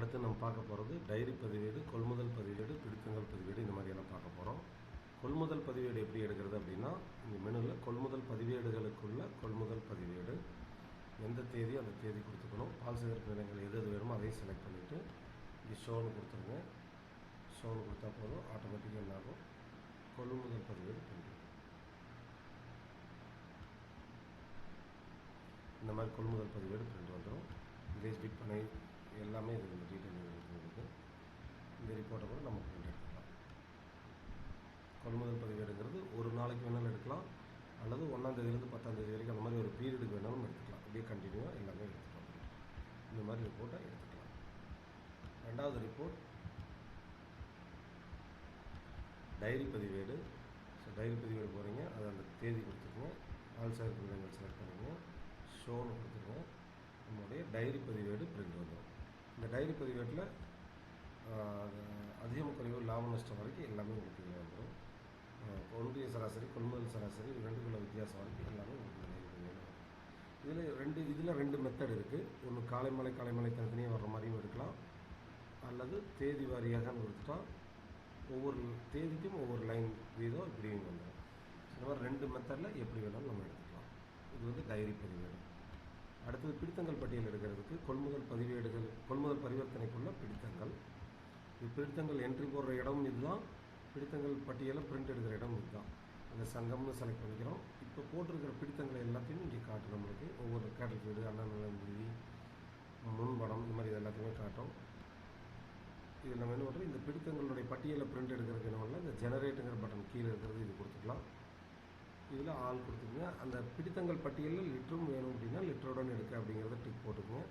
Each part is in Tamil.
அடுத்து நம்ம பார்க்க போகிறது டைரி பதிவேடு கொள்முதல் பதிவேடு பிடித்தங்கள் பதிவேடு இந்த மாதிரியெல்லாம் பார்க்க போகிறோம் கொள்முதல் பதிவேடு எப்படி எடுக்கிறது அப்படின்னா இந்த மெனுவில் கொள்முதல் பதிவேடுகளுக்குள்ள கொள்முதல் பதிவேடு எந்த தேதி அந்த தேதி கொடுத்துக்கணும் பால் சேகரிப்பு நிலையங்கள் எது எது வேணுமோ அதையும் செலக்ட் பண்ணிவிட்டு இங்கே ஷோன்னு கொடுத்துருங்க. ஷோன்னு கொடுத்தா போதும் ஆட்டோமேட்டிக்காக என்ன ஆகும்? கொள்முதல் பதிவேடு பிரிக்கும் இந்த மாதிரி கொள்முதல் பதிவேடு பிரிண்ட் வந்துடும் வில்லேஜ் பிக் பண்ணை எல்லாமே இது இந்த டீட்டெயில் இருக்குது. இந்த ரிப்போர்ட்டை கூட நம்ம பிரிண்ட் எடுத்துக்கலாம். கொள்முதல் பதிவேடுங்கிறது ஒரு நாளைக்கு வேணாலும் எடுக்கலாம். அல்லது ஒன்றாந்தேதியிலேருந்து பத்தாந்தேதி வரைக்கும் அந்த மாதிரி ஒரு பீரியடுக்கு வேணாலும் எடுத்துக்கலாம். அப்படியே கண்டினியூவாக எல்லாமே எடுத்துக்கலாம். இந்த மாதிரி ரிப்போர்ட்டை எடுத்துக்கலாம். ரெண்டாவது ரிப்போர்ட் டைரி பதிவேடு. ஸோ டைரி பதிவேடு போகிறீங்க அது அந்த தேதி கொடுத்துருங்க. ஆள் சேர் நிலையங்கள் செலக்ட் பண்ணுங்க ஷோன்னு கொடுத்துருங்க. நம்மளுடைய டைரி பதிவேடு பிரிண்ட் வந்துடும். இந்த டைரி பதிவேட்டில் அதிகம் குறைவு லாப நஷ்டம் வரைக்கும் எல்லாமே உங்களுக்கு இதில் வந்துடும். ஒன்றிய சராசரி கொள்முதல் சராசரி ரெண்டுக்குள்ள வித்தியாசம் வரைக்கும் எல்லாமே உங்களுக்கு டைரி வரும் இதில் ரெண்டு இதில் ரெண்டு மெத்தட் இருக்குது ஒன்று காலைமலை காலைமலை தனித்தனியாக வர்ற மாதிரியும் எடுக்கலாம். அல்லது தேதி வாரியாக கொடுத்துட்டா ஒவ்வொரு தேதிக்கும் ஒவ்வொரு லைன் வீதம் இப்படியும் வந்துடும். இந்த மாதிரி ரெண்டு மெத்தடில் எப்படி வேணாலும் நம்ம எடுத்துக்கலாம். இது வந்து டைரி பதிவேடு. அடுத்தது பிடித்தங்கள் பட்டியல் எடுக்கிறதுக்கு கொள்முதல் பதிவேடுகள் கொள்முதல் பரிவர்த்தனைக்குள்ள பிடித்தங்கள். இது பிடித்தங்கள் என்ட்ரி போடுற இடமும் இதுதான். பிடித்தங்கள் பட்டியலை பிரிண்ட் எடுக்கிற இடம் இதுதான். அந்த சங்கம்னு செலக்ட் பண்ணிக்கிறோம். இப்போ போட்டிருக்கிற பிடித்தங்களை எல்லாத்தையும் இங்கே காட்டும் நம்மளுக்கு. ஒவ்வொரு கேட்டல் வீடு அண்ணன் முன்படம் இந்த மாதிரி இது எல்லாத்தையுமே காட்டும். இது நம்ம என்ன பண்ணுறோம் இந்த பிடித்தங்களுடைய பட்டியலை பிரிண்ட் எடுக்கிறதுக்கு என்ன பண்ணலாம்? இந்த ஜெனரேட்டுங்கிற பட்டன் கீழே இருக்கிறது இது கொடுத்துக்கலாம். இதில் ஆள் கொடுத்துருங்க அந்த பிடித்தங்கள் பட்டியலில் லிட்டரும் வேணும் அப்படின்னா லிட்டருடன் எடுக்க அப்படிங்கிறத டிக் போட்டுக்குங்க.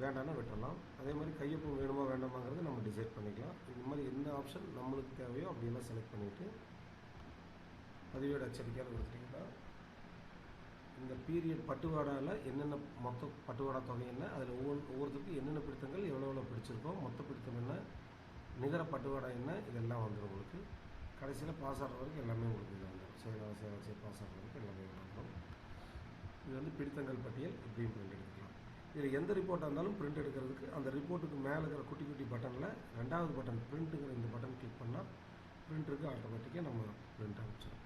வேண்டாம்னா விட்டுறலாம் அதே மாதிரி கையொப்பம் வேணுமா வேண்டாமாங்கிறத நம்ம டிசைட் பண்ணிக்கலாம். இந்த மாதிரி என்ன ஆப்ஷன் நம்மளுக்கு தேவையோ அப்படியெல்லாம் செலக்ட் பண்ணிவிட்டு பதிவேடு அச்சடிக்கையால் கொடுத்துட்டிங்கன்னா இந்த பீரியட் பட்டுவாடாவில் என்னென்ன மொத்த பட்டுவாடா தொகை என்ன அதில் ஒவ்வொரு ஒவ்வொருத்தருக்கும் என்னென்ன பிடித்தங்கள் எவ்வளோ எவ்வளோ பிடிச்சிருக்கோம் மொத்த பிடித்தம் என்ன நிகர பட்டுவாடா என்ன இதெல்லாம் வந்துடும் உங்களுக்கு. கடைசியில் பாஸ் ஆகிற வரைக்கும் எல்லாமே உங்களுக்கு இது வந்துடும் சேவை சேவை சேவை பாஸ் ஆகிற வரைக்கும் எல்லாமே வந்துடும் இது வந்து பிடித்தங்கள் பட்டியல் இப்படியும் பிரிண்ட் எடுத்துக்கலாம். இதில் எந்த ரிப்போர்ட்டாக இருந்தாலும் பிரிண்ட் எடுக்கிறதுக்கு அந்த ரிப்போர்ட்டுக்கு மேலே இருக்கிற குட்டி குட்டி பட்டனில் ரெண்டாவது பட்டன் பிரிண்ட்டுங்கிற இந்த பட்டன் கிளிக் பண்ணால் பிரிண்டருக்கு ஆட்டோமேட்டிக்காக நம்ம பிரிண்ட் ஆகிச்சிடும்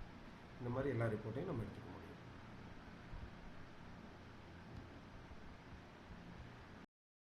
இந்த மாதிரி எல்லா ரிப்போர்ட்டையும் நம்ம எடுத்துக்கலாம்.